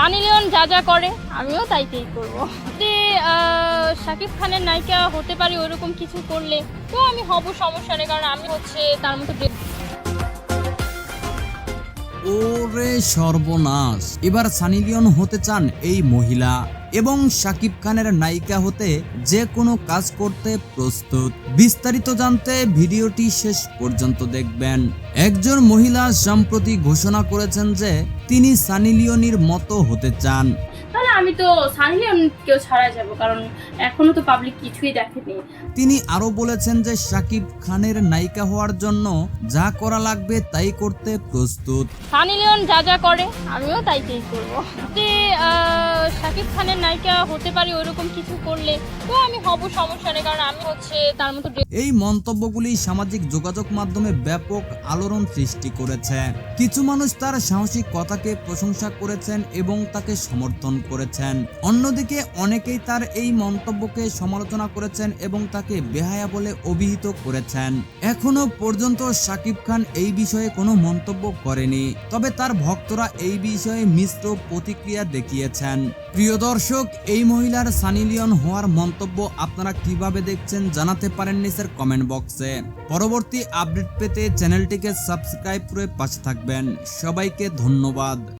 Sunny Leone যা যা করে আমিও তাই তাই যদি আহ, শাকিব খানের নায়িকা হতে পারি ওরকম কিছু করলে তো আমি হব সমস্যা নেই কারণ আমি হচ্ছে তার মতো ওরে সর্বনাশ। এবার সানি লিওন হতে চান এই মহিলা এবং শাকিব খানের নায়িকা হতে যে কোনো কাজ করতে প্রস্তুত। বিস্তারিত জানতে ভিডিওটি শেষ পর্যন্ত দেখবেন। একজন মহিলা সম্প্রতি ঘোষণা করেছেন যে তিনি সানি লিওনির মতো হতে চান। আমি তো সানি কেউ ছাড়া যাব কারণ এখনও তো পাবলিক কিছুই দেখেনি। তিনি আরও বলেছেন যে শাকিব খানের নায়িকা হওয়ার জন্য যা করা লাগবে তাই করতে প্রস্তুত। সানি লিওন যা যা করে আমিও তাইতেই করব। যদি আহ, শাকিব খানের নায়িকা হতে পারি ওরকম কিছু করলে তো আমি হব সমস্যা নেই কারণ আমি হচ্ছে তার মতো এই মন্তব্যগুলি সামাজিক যোগাযোগ মাধ্যমে ব্যাপক আলোড়ন সৃষ্টি করেছে। কিছু মানুষ তার সাহসিক কথাকে প্রশংসা করেছেন এবং তাকে সমর্থন করেছেন। অন্যদিকে অনেকেই তার এই মন্তব্যকে সমালোচনা করেছেন এবং তাকে বেহায়া বলে অভিহিত করেছেন। এখনও পর্যন্ত শাকিব খান এই বিষয়ে কোনো মন্তব্য করেনি। তবে তার ভক্তরা এই বিষয়ে মিশ্র প্রতিক্রিয়া দেখিয়েছেন। প্রিয় দর্শক, এই মহিলার সানি লিওন হওয়ার মন্তব্য আপনারা কীভাবে দেখছেন জানাতে পারেন নিচের কমেন্ট বক্সে। পরবর্তী আপডেট পেতে চ্যানেলটিকে সাবস্ক্রাইব করে পাশে থাকবেন। সবাইকে ধন্যবাদ।